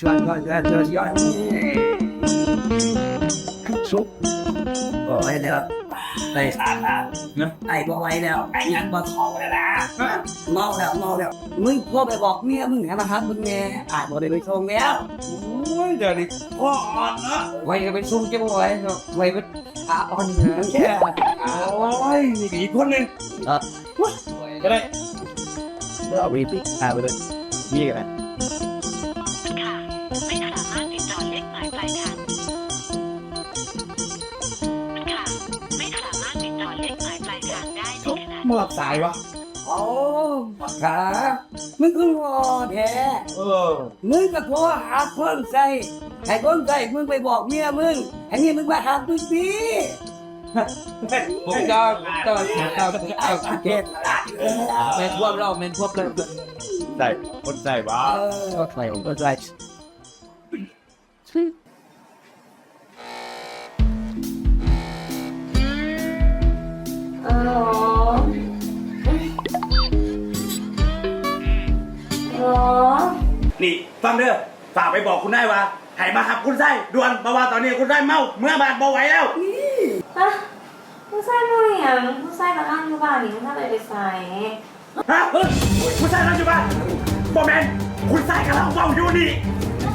ชวนชวนชวนชวนย้อนซุปโอ้ยเดี๋ยวไปสามนะเนาะไอ้บ่ไหวแล้วไอ้ยันบ่ทองแล้วนะเมาแล้วเมาแล้วมึงพ่อไปบอกเมียมึงแหนะครับมึงแม่อาจบ่ได้ไปส่งแล้วโอ้ยเดี๋ยวนี้พ่ออ่อนนะไว้ไปส่งเจ้าบ่ไหวเนาะไว้ไปอาอ่อนนะแค่โอ้ยนี่อีกคนหนึ่งเออก็ได้เดี๋ยวเอาไปปิดอ่าไปเลยมีกัน มาหลับสายวะ โอ้ขามึงก็รอแท้เออ มึงก็โทรหาเพิ่มใจให้เพิ่มใจมึงไปบอกเมียมึงไอ้นี่มึงมาหามึงดีผมจะต้องต้องเอาเกตแมนพวกเราแมนพวกเราใส่คนใส่วะเออใส่ผมก็ใส่อ๋อ อ๋อนี่ฟังเด้อฝากไปบอกคุณได้ว่าให้มาหับคุณไส้ด่วนเพราะว่าตอนนี้คุณไส้เมาเมื่อบาดบ่ไหวแล้ว ฮะผู้ชายมาอย่างผู้ชายมานั่งอยู่บ้านนี่ผู้ชายไปไปใส่ฮะเฮ้ยคุณไส้นั่งอยู่บ้านบอแมนคุณไส้กำลังเมาอยู่นี่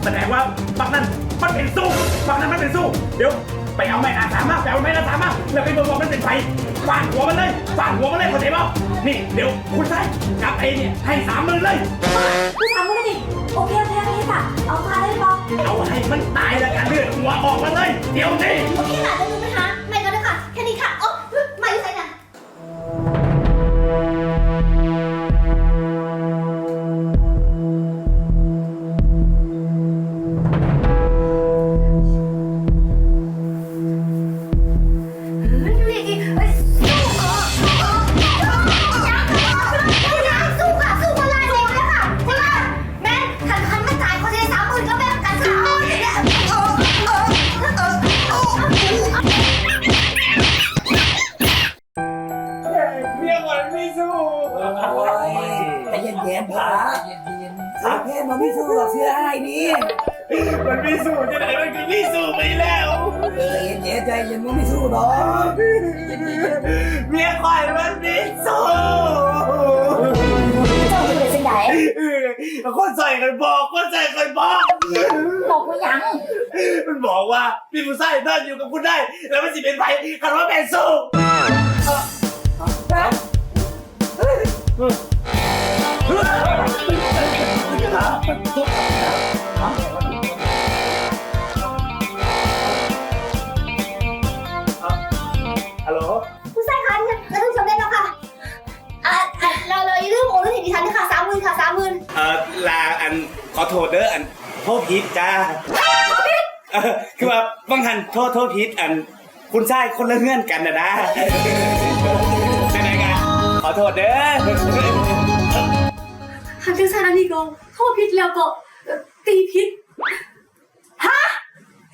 แสดงว่าฝั่งนั้นมันเป็นสู้ฝั่งนั้นมันเป็นสู้ เดี๋ยว ไปเอาไม้อาสามาไปเอาไม้อาสามาแล้วไปบอกว่ามันเป็นไฟฟาดหัวมันเลยฟาดหัวมันเลยเข้าใจเปล่านี่เดี๋ยวคุณไส้กลับไปเนี่ยให้สามหมื่นเลยผู้ชายไม่ได้ดิโอเคโอเคโอเคค่ะเอาค่ะได้ปะเอาให้มันตายแล้วกันเลือดหัวออกมาเลย เดี๋ยวนี้ โอเคค่ะจะดู เรียกว่าไม่สู้โอ้ยใจเย็นๆขาสาเพศมันไม่สู้หรอกเสื้อไอ้นี่มันไม่สู้จะไหนมันก็ไม่สู้ไปแล้ว ใจเย็นๆใจเย็นมันไม่สู้หรอกเมียคอยมันไม่สู้เจ้าจะเป็นสิ่งใดคนใส่กันบอกคนใส่กันบอก บอกว่ายังมันบอกว่าพี่ผู้ชายนั่นอยู่กับคุณได้ แล้วมันสิเป็นไผคันว่าเป็นสู้ ฮัลโหลผู้ชายคะที่ฉันจะสำเร็จแล้วค่ะอะอะเราเราอย่าลืมโอนเงินให้ดิฉันนะคะสามหมื่นค่ะสามหมื่นเอ่อลาอันขอโทษเด้ออันโทษผิดจ้าเออคือว่าบางหันโทษโทษผิดอัน คุณชายคนละเงื่อนกันนะนะเป็นไงกัน ขอโทษเด้อหากถึงสถานีกองเข้าพิษแล้วก็เอ่อตีพิษฮะ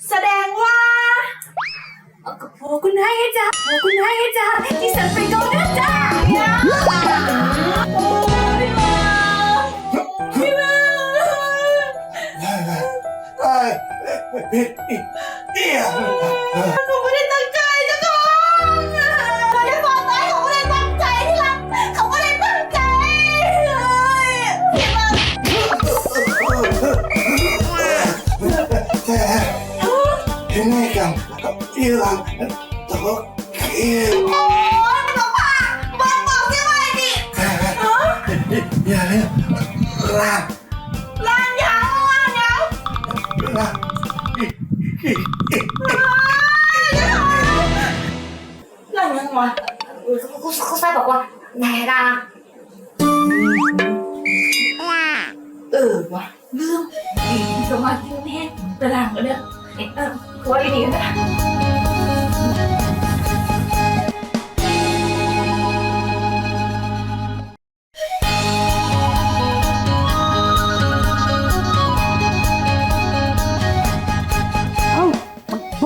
แสดงว่าเอากับพวกคุณให้จ้าพวกคุณให้จ้าที่ฉันไปก่อนนะจ้าโอ้ยพี่มาพี่มาเอ้ยผิดอีกเอี่ยผมไม่ได้ตั้งใจจ้ะน้ ที่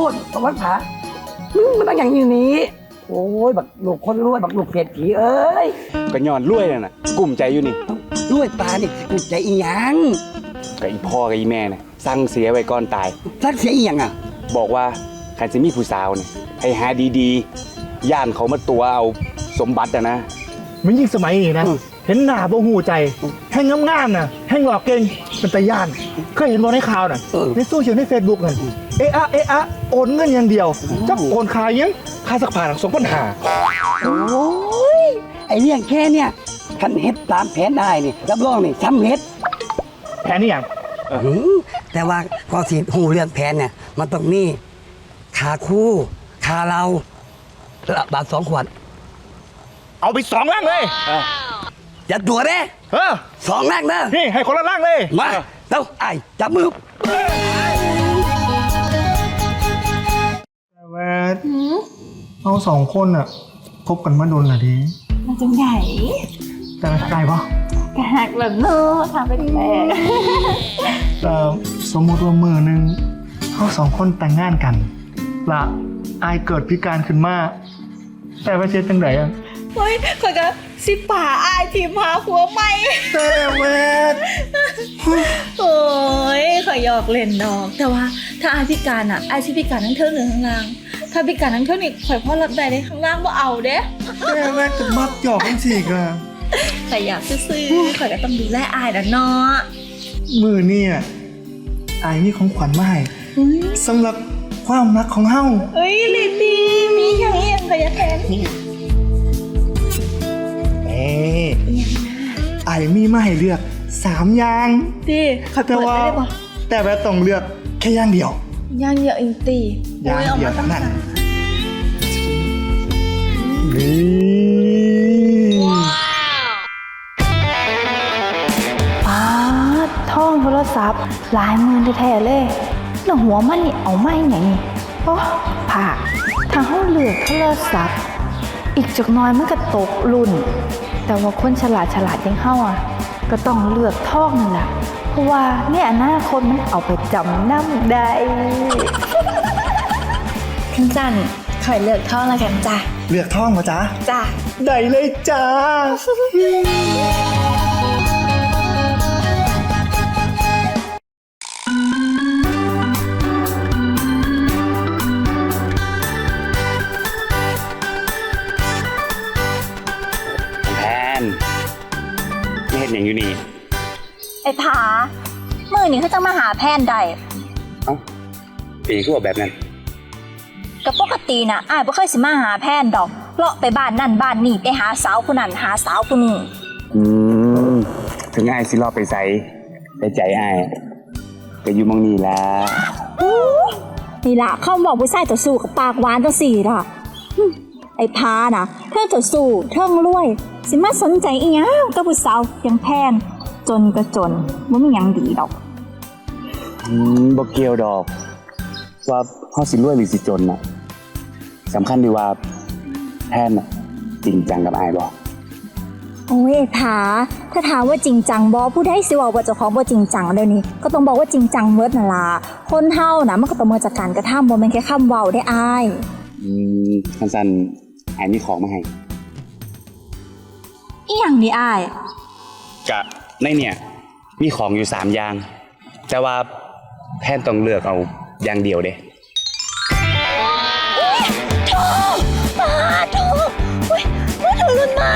มันโทษสวัสดิ์ขามึงมันต้องอย่างนี้โอ้ยบักลูกคนรวยบักลูกเศรษฐีเอ้ยก็ย้อนรวยน่ะนะกลุ่มใจอยู่นี่รวยปลานี่กูใจอีหยังกับอีพ่อกับอีแม่น่ะสั่งเสียไว้ก่อนตายท่านเสียอีหยังอะ บอกว่าใครจะมีผู้สาวเนี่ยให้หาดีๆ ย่านเขามาตัวเอาสมบัติอะนะ มันยิ่งสมัยนี้นะอืมเห็นหน้าบ่หูใจแห้งงามๆน่ะแห้งหลอกเก่งเป็นตาย่าน เคยเห็นบ่ในข่าวน่ะเออในโซเชียลในเฟซบุ๊กน่ะ เอะอะเอะอะโอนเงินอย่างเดียวจะโอนคายยังค่าสักผ่านสองปัญหาโอ้ยไอ้เรื่องแค่เนี่ยคันเฮ็ดตามแผนได้นี่รับรองนี่สำเร็จแผนนี่อย่างหือแต่ว่าก็สิหูเรื่องแผนเนี่ยมันต้องมีขาคู่ขาเราละบาทสองขวด เอาไปสองล่างเลยอย่าตัวเด้เออสองแรกนะนี่ให้คนละล่างเลยมาแล้วไอ้จับมือ แต่ว่าเอาสองคนอะคบกันมาโดนละดีมันจังไหนแต่ไม่ได้ปะกะหักแบบเนอะทำเป็นแปลกแต่สมมติว่ามือหนึงเขาสองคนแต่งงานกันละอายเกิดพิการขึ้นมาแต่ว่าเจ๊จังไดอะ เฮ้ยข่อยก็ สิป่าอายทีมพาผัวใหม่แต่เวทโอ้ยข่อยหยอกเล่นดอก แต่ว่าถ้าอายพิการอะอายสิพิการทั้งเทิงหรือข้างล่าง ถ้าพิการทั้งเทิงนี่ข่อยพ่อรับได้เลยข้างล่างบ่เอาเด้แต่เวทจะมักหยอกกันสิกะแต่อยากซื้อๆข่อยก็ต้องดูแลอายนะเนาะมือนี่อะอายนี่ของขวัญมาให้เฮ้ยสำหรับความรักของเฮาเอ้ยลินดีมีอย่างเอียงข่อยอยากเห็ นเอ้ไอายมีมาให้เลือกสามอย่างดิข่อยแต่เปิดว่าได้บ่แต่ว่าต้องเลือกแค่อย่างเดียวย่างเดียวเองตีย่างโอ้ยเอาเดียวมาตั้งเท่านั้นสามนี่ป้าดท่องโทรศัพท์หลายหมื่นแท้ๆเลยแล้วหัวมันนี่เอาไม่ไหนนี่โอ้ผ่าถ้าเขาเลือกโทรศัพท์ อีกจักหน้อยมันก็ตกรุ่น แต่ว่าคนฉลาดฉลาดๆอยังเฮาอะ ก็ต้องเลือกท่องนั่นแหละเพราะว่าในอนาคตมันเอาไปจำนำได้ทั้งจันข่อยเลือกท่องแล้วกันจ้ะ เลือกท่องมาจ้าจ้ะได้เลยจ้า ผามือนี่เขาจะมาหาแพนใดเอ้าปีก็บอกแบบนั้นก็ปกติน่ะอ้ายบ่เคยสิมาหาแพนดอกเลาะไปบ้านนั่นบ้านนี่ไปหาสาวผู้นั้นหาสาวผู้นี้อืมถึงไอ้ายสิรอไปใส่แต่ใจไอ้ายไปอยู่หมองนี่ละนี่ล่ะเข้าบอกผู้ชายต่อสู้กับปากหวานจังสี่ล่ะหึไอ้พาน่ะเทิงต่อสู้เทิงรวย สิมาสนใจอีหยังกับผู้สาวเพียงแพน จนก็จนบ่มีหยังดีดอก อืมบ่เกี่ยวดอก ว่าเฮาสิรวยหรือสิจนน่ะสำคัญดีว่าแทนน่ะจริงจังกับไอ้ายบ่โอ้ยไอ้ผาถ้าถามว่าจริงจังบอผู้ใดสิบอกว่าเจ้าของบ่จริงจังเดี๋ยวนี้ ก็ต้องบอกว่าจริงจังเมิดนั่นล่ะคนเฮานะมันก็ต้องมาจากการกระทำบ่แม่นแค่คำเว้าได้อาย อืมคันสันไอ้ายมีของมาให้ อีหยังนี่อาย กะ ในเนี่ยมีของอยู่สามอย่าง แต่ว่าแทนต้องเลือกเอาอย่างเดียวเด้ปาโถโอ้ยมือถือรุ่นใหม่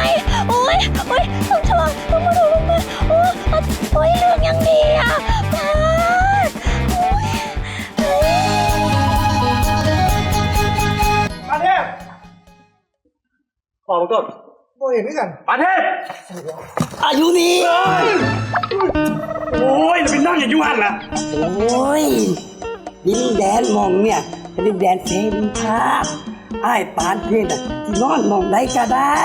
โอ้ยโอ้ยต้องชอบต้องมือถือรุ่นใหม่โอ้ยโอ้ยเรื่องยังดีอะปาดโอ้ยเฮ้ยประเทศขอมาก่อน เห็นด้วยกันประเทศอายุนี้โอ้ยเราเป็นนั่งอย่างยุหันล่ะโอ้ยดินแดนมองเนี่ยเป็นดินแดนเสรีภาพไอ้ายปานเพศอะที่นอนมองได้ก็ได้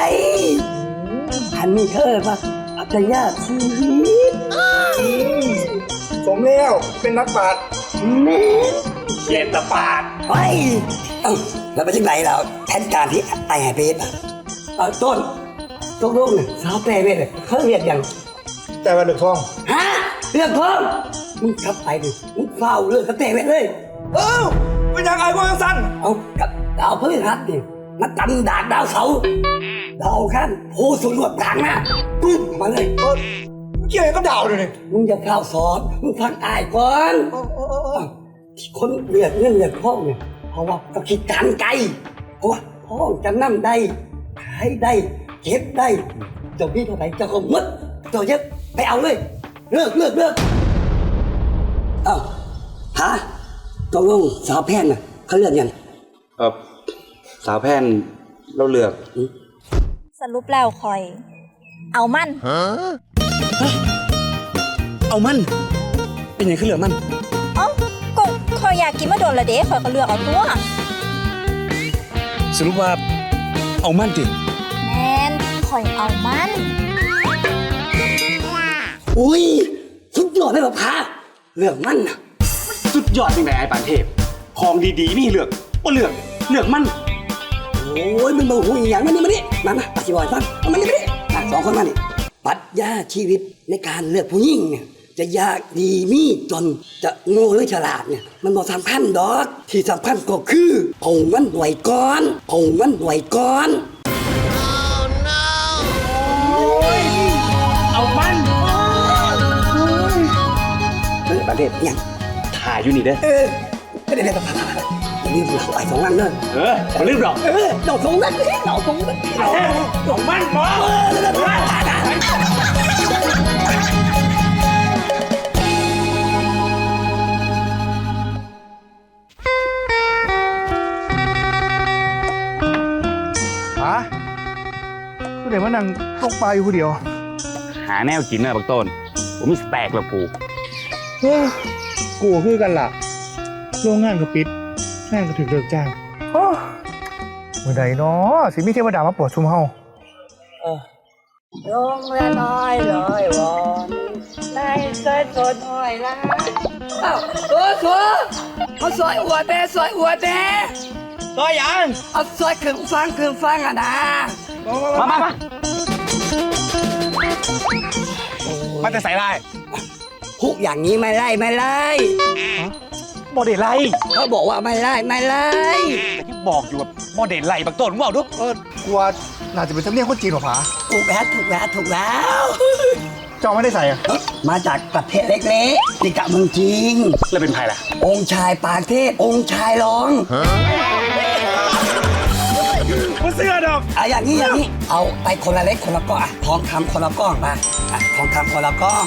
อันนี้เธอว่าอัจฉริยะชีวิตสมแล้วเป็นนักปราชญ์แม่เขียนตะปาดไปเอ้าแล้วไปที่ไหนเราแทนการที่ไอ้ไฮเพชรอะเอาต้น ต้นลูกเนี่ยสาวแปรเวทเนี่ยเขาเรียกอย่างแต่ว่าเลือกท่อง ฮะเรื่องเพิ่มมึงขับไปดิมึงเฝ้าเรื่องกระเตะเวทเลย เอ้าเป็นยังไงพวกสั้นเอากับดาวพฤหัสนี่มาตันดากดาวเสาร์ดาวขั้นโพสุรวดกลางหน้าปุ๊บมาเลยเกี่ยวอะไรกับดาวเลยเนี่ยมึงอย่าข้าวสอนมึงฟังอายก่อนที่คนเลือกเงินเลือกพ่องเนี่ยเพราะว่าก็คิดการไกลเพราะว่าพ่องจะนั่ได้ขายได้ เก็บได้เจ้าพี่เท่าไหร่เจ้าก็หมดเจ้าเยอะไปเอาเลย เลิกเลิกเลิกเอ้าฮะตกลงสาวแพทย์น่ะเขาเลือกยังเออสาวแพนเราเลือกสรุปแล้วคอย เอามัน เอามัน เป็นยังขึ้นเหลือมันเอ้าก็คอยอยากกินมาโดนละเด้คอยก็เลือกเอาตัว สรุปว่าเอามันติ แมนคอยเอามัน อุ้ย สุดยอดเลยแบบพาเรื่องมันน่ะ สุดยอดจริงไหนไอ้ปานเทพ ของดีๆนี่เลือกว่าเลือกเลือกมัน โอ้ยมันมาหูอีหยังมานี่มานี่มามาปฏิบัติฟังเอามานี่มานี่อะสองคนมานี่ปรัชญาชีวิตในการเลือกผู้หญิงเนี่ยจะยากดีมีจนจะโง่หรือฉลาดเนี่ยมันบอกสำคัญดอก ที่สำคัญก็คือเอามันไหวก่อนเอามันไหวก่อน เด็นยังถ่ายอยู่นี่เด้อเออไม่ได้เลยต้องพาพาอย่าลืมเราไอ้สองนั่นเลยเออมาลืมหรอกเออเราสองนั่นเราสองนั่นเราเอามันบอฮะกูเดี๋ยวมานั่งตกปลาอยู่คนเดียว หาแนวกินนะบักต้นผมมีสแต็กแล้วกู เฮ้ยกูก็คือกันล่ะ โรงงานก็ปิดงานก็ถึงเลิกจ้างโอ้เมื่อใดเนาะสิมีเทวดามาโปรดชุมเฮาลงละน้อยลอยวอนในใจสดอ้อยละอ้าวเออเธอเอาซอยอัวแต่ซอยอัวแต่ต่อยังเอาซอยเครื่องฟังเครื่องฟังอะนะมามามามันจะใส่ได้ ฮุกอย่างนี้ไม่ไล่ไม่ไล่โมเดลไล่เขาบอกว่าไม่ไล่ไม่ไล่แต่ที่บอกอยู่ว่าโมเดลไล่บักต้นมึงเอาดูเออกูว่าน่าจะเป็นสำเนียงคนจีนหรอผาถูกแล้วถูกแล้วถูกแล้วเจ้าไม่ได้ใส่อะมาจากประเทศเล็กๆติกะเมืองจริงแล้วเป็นใครล่ะ องค์ชายปากเทพองค์ชายร้องกูเสื้ อดอกเอาอย่างนี้อย่างนี้ เอาไปคนละเล็กคนละก้อนอะทองคำคนละก้อนมาอะทองคำคนละก้อน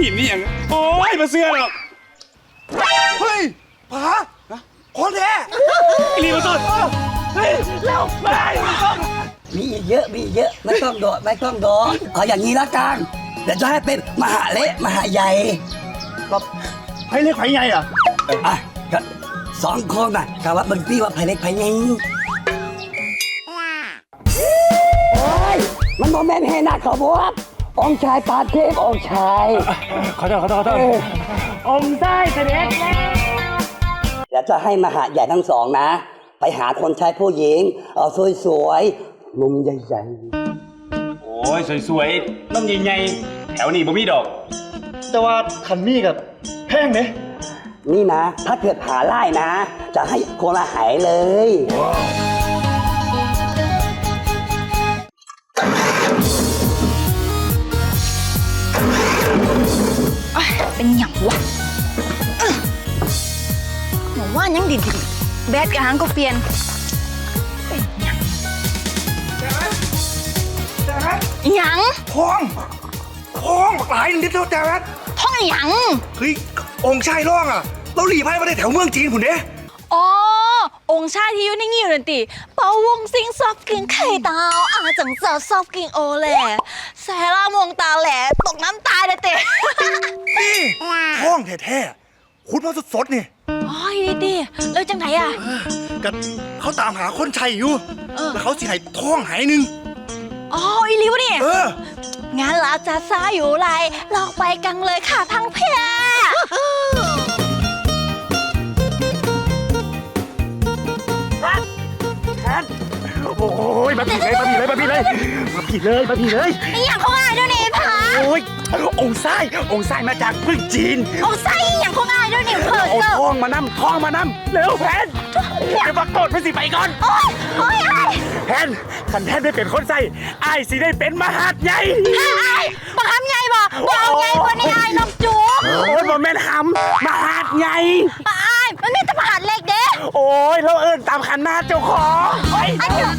หินนี่ยังโอ้ยมาเสื้อดอกเฮ้ยผาคนแท้ไอ้ลีบักต้นเฮ้ยแล้วไปมีอีกเยอะมีอีกเยอะไม่ต้องโดดไม่ต้องโดดเอาอย่างนี้ละกันเดี๋ยวจะให้เป็นมหาเละมหาใหญ่ครับไผ่เล็กไผ่ใหญ่อะอะก็สองคนน่ะกะว่าเบิ่งตี้ว่าไผเล็กไผใหญ่ ให้หนักขบวบองค์ชายปาเทพองค์ชายขอโทษขอโทษขอโทษองค์ได้เสด็จแล้วเดี๋ยวจะให้มหาใหญ่ทั้งสองนะ ไปหาคนใช้ผู้หญิง เอาสวยๆมุมใหญ่โอ้ยสวยๆน้ำใหญ่ๆแถวนี้บ่มีดอก แต่ว่าคันนี้กับแพงเนี่ยๆนี่นะ ถ้าเกิดหาไล่นะ จะให้คนละหายเลย ดกับหางก็เปลี่ยนเป็นหยังหยังทองทองบักหลายนิดเดียวแต่ว่าท่องหยังเฮ้ยองค์ชายร่องอะ เราหลีไพ่มาได้แถวเมืองจีนผุนเด้อ๋อองค์ชายที่อยู่ในงิ้วนั่นติเป่าวงซิงซอบกินไข่ดาวอาจังเจอซอบกินโอแหล่แซล่ามองตาแหล่ตกน้ำตายเลยเตะนี่ทองแท้ๆคุณมาสดๆนี่ อ๋อดีดีแล้วจังไหนอะ กันเขาตามหาคนชัยอยู่ เออ แล้วเขาสิให้ทองหายหนึ่งอ๋ออีหลิวะเนี่ย เออ งั้นเราจะซ้าอยู่ไรเราไปกันเลยค่ะพังเพียโอ้ยมาผิดเลยมาผิดเลยมาผิดเลยมาผิดเลยมาผิดเลยอหย่างของอายด้วยนี่พะโอ้ยองค์ไส้องค์ไส้มาจากเมืองจีนองไส้อหย่างของอา ยด้วยนี่เพิร์เอาเจอทองมานำทองมานำเร็วแพนเดี๋ยวบักโตดไปสิไปก่อน โอ้ยโอ้ยไอ้แพนขันแพนได้เป็นคนใส่ไอ้ายสิได้เป็นมหาดใหญ่ไอ้บักทำไงบ่บ่เอาไงกว่านี้ไอ้น้องจูโอ้ยบ่แม่นหำมหาดใหญ่ ไอ้มันมีแตะประหารเล็กเด้โอ้ยเราเอิ้นตามขันหน้าเจ้าของเฮ้ยอันเดียว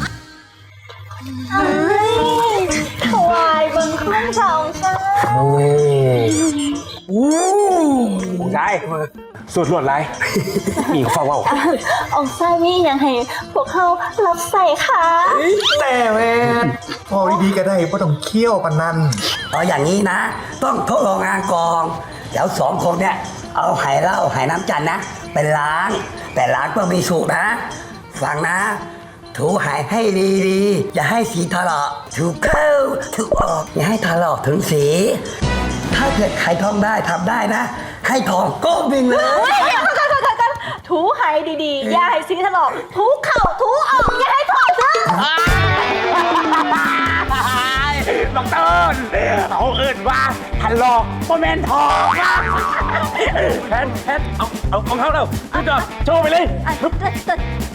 วายเบิ่งคุ้มสองซะผู้ ชายสุดหลวดไรมีข้อเว่าองไส้มีอย่างให้พวกเขารับใส่ค่ะ แต่แม่พอดีๆก็ได้บ่ต้องเคี่ยวปานนั้นเอาอย่างนี้นะ ต้องทดลองงานกองเดี๋ยวสองคนเนี่ยเอาไหเหล้าไหน้ำจันทร์นะ ไปล้าง แต่ล้างต้องมีสูตรนะ ฟังนะ ถูไหให้ดีๆ อย่าให้สีถลอกถูเข้าถูออก อย่าให้ถลอกถึงสี ถ้าเกิดใครท่องได้ทำได้นะ ให้ทองก้มบินเลยถูหายดีๆ อย่าให้สีถลอก ถูเข่าถูออก อย่าให้ถอดซะบักเติ้ลเอาเอิ้นว่าทันหลอกบ่แม่นทองนะแพนแพนเอาเอาของเขาเราขึ้นก่อนโชว์ไปเลย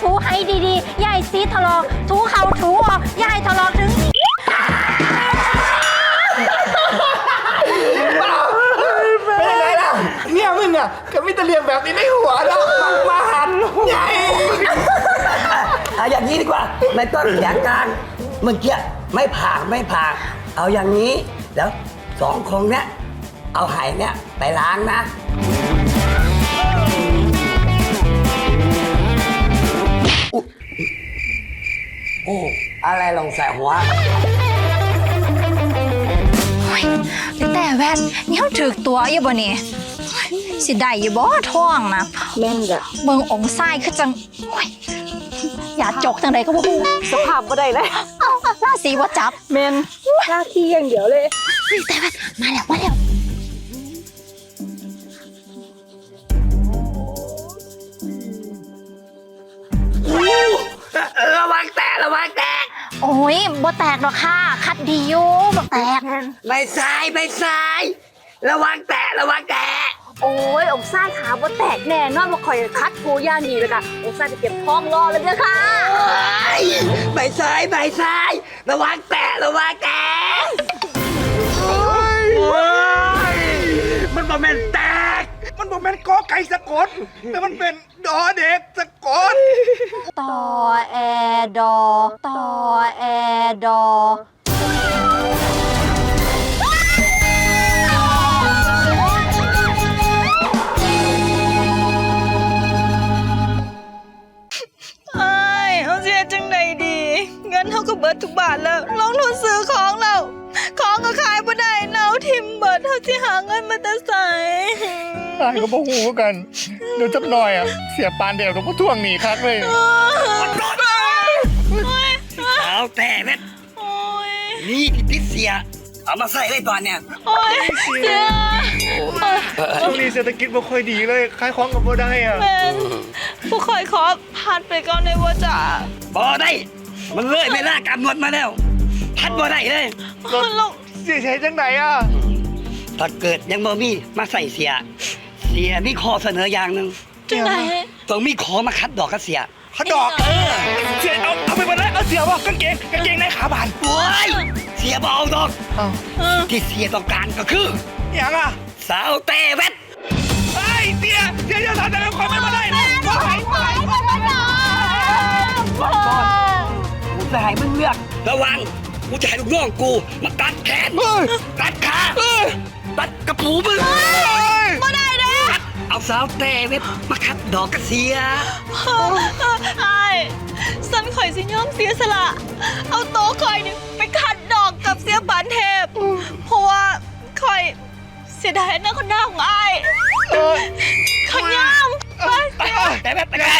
ถูให้ดีๆอย่าให้สีถลอก ถูเข่าถูออก อย่าให้ถลอกถึง มีแต่เรียงแบบนี้ในหัวแล้วมาหันใหญ่เอาอย่างนี้ดีกว่าไม่ต้องเสียงกลางเมื่อกี้ไม่ผ่าไม่ผ่าเอาอย่างนี้แล้วสองคนเนี้ยเอาไหเนี่ยไปล้างนะอุ๊โอ้อะไรลงใส่หัวแต่แว่นนี่เขาถือตัวอยู่บ่นี่โอ้ย สิได้อยู่บ่ท้องนะแม่นจ้ะเบิ่งองค์ไส้คือจังโอ้ยอย่าจกจังใดก็บ่ฮู้สภาพบ่ได้เลยเอ้าหน้าสีบ่จับเมนหน้าที่อย่างเดียวเลยแต่แว่นมาแล้วมาแล้วระวังแตกระวังแตกโอ้ยบ่แตกหรอกค่ะ คัดดีอยู่บ่แตกไม่ใช่ไม่ใช่ระวังแตกระวังแตก โอ้ยองไส้ขาบ่แตกแน่นอนว่าคอยคัดกูย่างดีเลยค่ะองไส้จะเก็บท้องรอเลยเด้อค่ะไอ้ไม่ใช่ไม่ใช่ระวังแตกระวังแตกโอ้ยมันบ่แม่นแตก มันบ่แม่นกอไก่สะกด แต่มันเป็นดอเด็กสะกด ต่อแอดอต่อแอดอ ก็เบิดทุกบาทแล้วลงทุนซื้อของเราของก็ขายบ่ได้เนาทิมเบิดเขาสิหาเงินมาแต่ใส่ตายก็บ่ฮู้กัน เดี๋ยวจักหน่อยอะ เสียปานเดียวกับพวกทวงหนีคักเลยเอาแต่เม็ดโอ้ยนี่ที่ติดเสีย เอามาใส่เลยตอนเนี้ยโอ้ยเสียช่วงนี้เศรษฐกิจบ่ค่อยดีเลยขายของกับบ่ได้อะแม่นผู้คอยขอพัดไปก่อนในว่าจ้าบอได้ มันเลยเวลากำหนดมาแล้วพัดบอได้เลยลงเสียใช้จังไหนอะถ้าเกิดยังบ่มีมาใส่เสีย เสียมีข้อเสนออย่างหนึ่งจังไหนต้องมีขอมาคัดดอกกับเสียเขาดอกเออเสียเอาเอาไปหมดเลยเอาเสียว่ากางเกงกางเกงในขาบานโอ้ยเสียบเอาดอกอ้าวที่เสียต้องการก็คืออย่างอะสาวแต่เวทไอ้ยเสียเสียจะทำแต่ละคนไม่มาได้นะว่าไงว่าไงกู จะให้มึงเลือก ระวัง กูจะให้ลูกน้องกู มาตัดแขนตัดขาตัดกระปูมึงบ่ได้เด้เอาสาวแต่เวทมาคัดดอกกับเสียไอ้ายสันข่อยสิยอมเสียสละ เอาโต๊ะข่อยนี่ไปขัดดอกกับเสียปานเทพ เพราะว่าข่อยเสียดายหน้าคนหน้าของไอ้ายขยามไปไปแต่เวทไปได้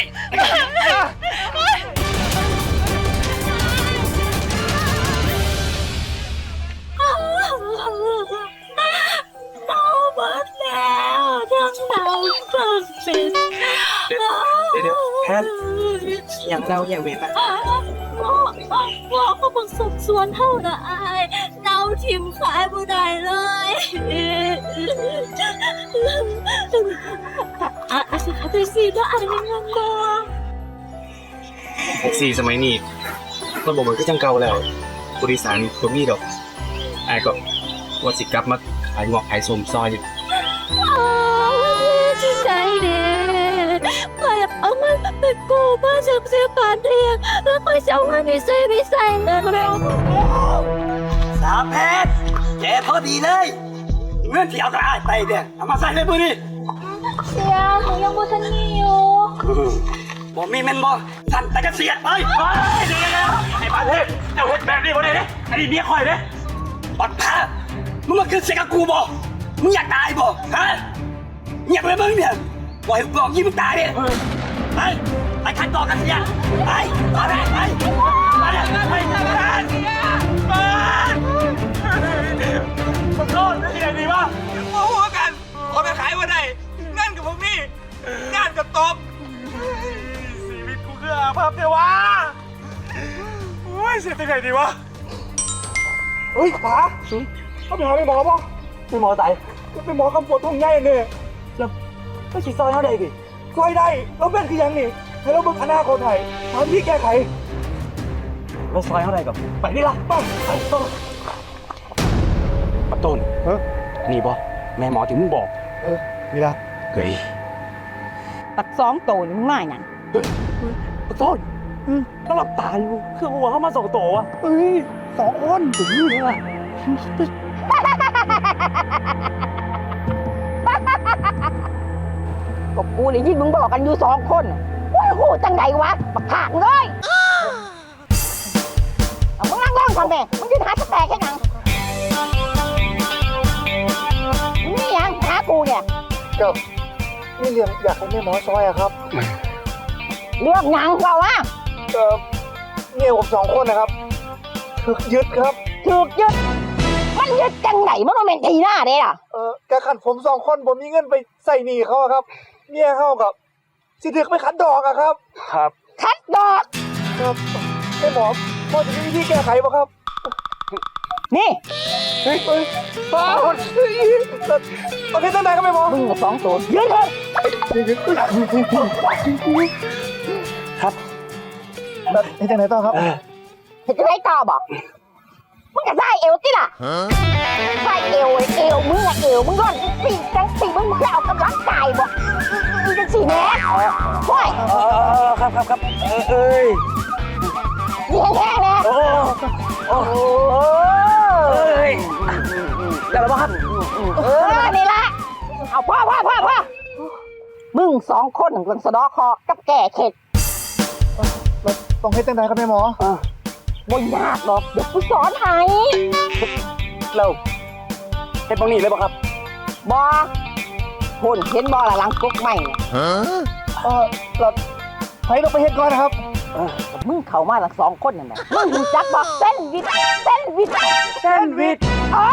เมาทั้งฟินเดี๋ยวแพทย์อย่างเราอย่างเวทนะว่าเขาบังสมส่วนเท่านะอายเนาทิมขายบ่ได้เลยอะอะสิครับแต่สีก็อ่านเงินบ่แท็กซี่สมัยนี้คนบอกมันก็จังเก่าแล้วบริษัทตัวนี้ดอกไอ้ก็ว่าสิกลับมาขายงอกขายสมซอยที่ เอามันไปกู้มาเสียเสียปานเรียกแล้วคอยจะเอาเงินไปซื้อไปใส่เงินแล้วสามเพชรแกพอดีเลยเงินที่เอากระอ้ายไปเนี่ยเอามาใส่ในมือนี่เสียหนูยังบ่ทันมีอยู่บ่มีแม่นบ่สั่นแต่ก็เสียดไปเฮ้ยเดี๋ยวๆไอ้ปานเทพเจ้าเฮ็ดแบบนี้บ่ได้เด้อันนี้เมียข่อยเด้บัดพามึงมาขึ้นเสียกับกูบ่มึงอยากตายบ่ฮะเงียบไปมึงเนี่ยปล่อยบอกยี่มึงตายเนี่ย ไปไปขันต่อกันเสียไปไปไปไปไปไปไปขอโทษนะที่ไหนดีวะโอ้โหกันพอไปขายวันไหนนั่นกับพวกนี้งานกับตบชีวิตกูคืออาภัพเทวะโอ้ยเสียที่ไหนดีวะเฮ้ยขาเขาไปหาไปหมอป่ะไปหมอใส่ไปหมอกำปวดท้องใหญ่เนี่ยแล้วก็ฉีดซอยเท่าไหร่ ดิซอยได้แล้วเป็นคือยังนี่ให้เราเบิ่งอนาคตไทยทำที่แก้ไขแล้วซอยเท่าไหร่กับไปนี่ละไปไปไปปะต้นนี่บ่แม่หมอถึงมึงบอกนี่ละเฮ้ยตักสองโตนี่มึงมาอย่างขอโทษถ้าหลับตาอยู่คือหัวเข้ามาสองโตวะเอ้ยสองคนถึงนี่เลยว่ะ กับกูเลยยินมึงบอกกันอยู่สองคนว่าหูจังไดวะบักผากเลยเอามึงนั่งร้องก่อนแม่มึงยืนหาสแตกแค่ยังมึงนี่ยังหากูเนี่ยก็นี่เรื่องอยากให้แม่หมอซอยอะครับเรื่องหยังเปล่าวะเออเนี่ยผมสองคนนะครับถึกยึดครับ ถูกยึดมันยึดจังไหนมันโมเมนทีหน้าเด้ล่ะเออกะขันผมสองคนผมมีเงินไปใส่หนี้เขาอะครับ เมียเขากับสิถึกไปขัดดอกอะครับ ครับ คัดดอก ครับแม่หมอพอจะมีวิธีแก้ไขป่ะครับนี่เฮ้ยเฮ้ยป้าเฮ้ยประเทศไหนครับแม่หมอมึงกับสองตัวยืนเลยครับแล้วเฮ็ดจังไหนต่อครับ เห็นจะได้ต่อบอกมึงจะได้เอวติล่ะใส่เอวเอว มึงอะเอวมึงก่อนปีกจังสีมึงจะเอากำลังกายบ่อีจังสีแน่ห้วยเออครับครับครับเออเอ้ยนี่แห้แน่โอ้โอ้โหเอ้ยแล้วบ่ครับเออนี่ละเอาพ่อพ่อพ่อพ่อมึงสองคนหนึ่งสะดอคอกับแก่เข็ดแล้วต้องเฮ็ดจังไหนครับแม่หมอบ่ยากหรอกเดี๋ยวกูสอนให้เรา ฮ็ดตรงนี้เลยบ่ครับ บอพุ่นเห็นบอละหลังกุ๊กใหม่เนี่ยเออแล้วใครต้องไปเฮ็ดก่อนนะครับมึงเข้ามาละสองคนนั่นแหละมึงรู้จักบอกเส้นวิทเส้นวิทเส้นวิทอ๋อ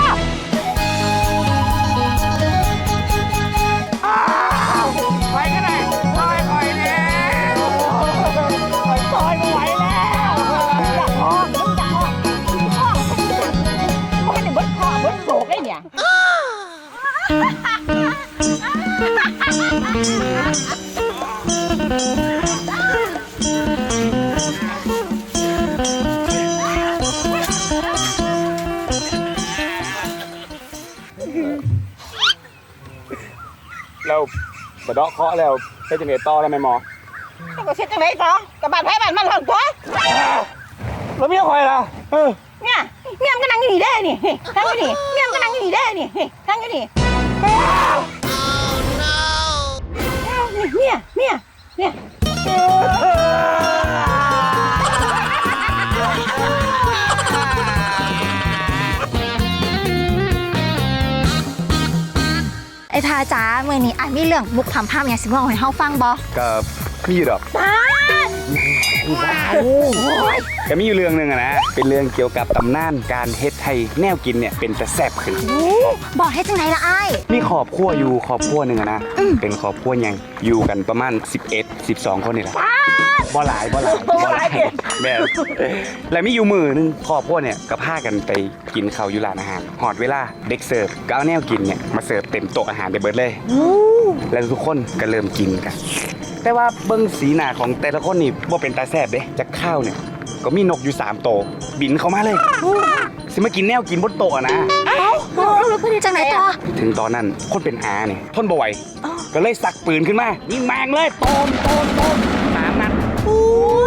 เคาะแล้วเฮ็ดจังไดต่อแล้วแม่หมอต้องก็เช็ดจังไหนต่อกับบ้านไผ่บ้านมันเถิงตัวแล้วเมียคอยล่ะเออเนี่ยเมียมนก็นั่งอยู่นี่ได้นี่นั่งอยู่นี่เมียมนก็นั่งอยู่นี่ได้นี่นั่งอยู่นี่ มื่อนี้อายมีเรื่องมุกพำพามอย่างสิบอกให้เฮาฟังบ่ก็มีอยู่ดอก ก็มีอยู่เรื่องหนึงอะนะ เป็นเรื่องเกี่ยวกับตำนานการเฮ็ดให้แนวกินเนี่ยเป็นตะแซ่บขึ้น บอกให้จังไหนละอ้าย มีครอบครัวอยู่ครอบครัวหนึ่งอะนะเป็นครอบครัวยังอยู่กันประมาณ 11 12 คนนี่แหละบ่หลายบ่หลายบ่หลายแบบแล้วมีอยู่มือหนึงครอบครัวเนี่ยก็พากันไปกินข้าวอยู่ร้านอาหารหอดเวลาเด็กเสิร์ฟก็เอาแนวกินเนี่ยมาเสิร์ฟเต็มโต๊ะอาหารไปเบิดเลย แล้วทุกคนก็เริ่มกินกัน แต่ว่าเบิ้งสีหน้าของแต่ละคนนี่บ่เป็นตาแซบเด้จากข้าวเนี่ยก็มีนกอยู่สามโตวบินเข้ามาเลยสิมากินแนวกินบนโต๊ะอะนะจังไหนต่อถึงตอนนั้นคนเป็นอาเนี่ยทนบ่ไหวก็เลยสักปืนขึ้นมายิงแมงเลยโตมโตมโตมสามนัดอุ้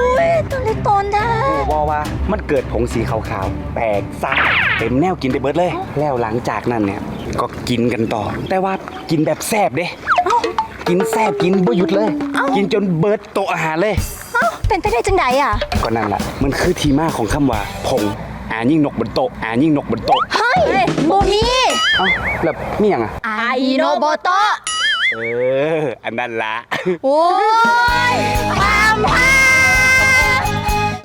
ยตัวเล็กตนได้โอ้บอกว่ามันเกิดผงสีขาวๆ แตกซ่าเต็มแนวกินไปเบิดเลย แล้วหลังจากนั้นเนี่ยก็กินกันต่อ แต่ว่ากินแบบแซบเด้ กินแซบกินบ่หยุดเลย กินจนเบิดโต๊ะอาหารเลย เอ้าเป็นไปได้จังไดอะ ก็นั่นแหละมันคือที่มาของคำว่าพงอ่ายิ่งนกบนโต๊ะอ่ายิ่งนกบนโต๊ะเฮ้ยโบมีเอ้าแล้วมีหยังอะ ไอโนโบโตะเออ อันนั้นละ โอ้ยความพา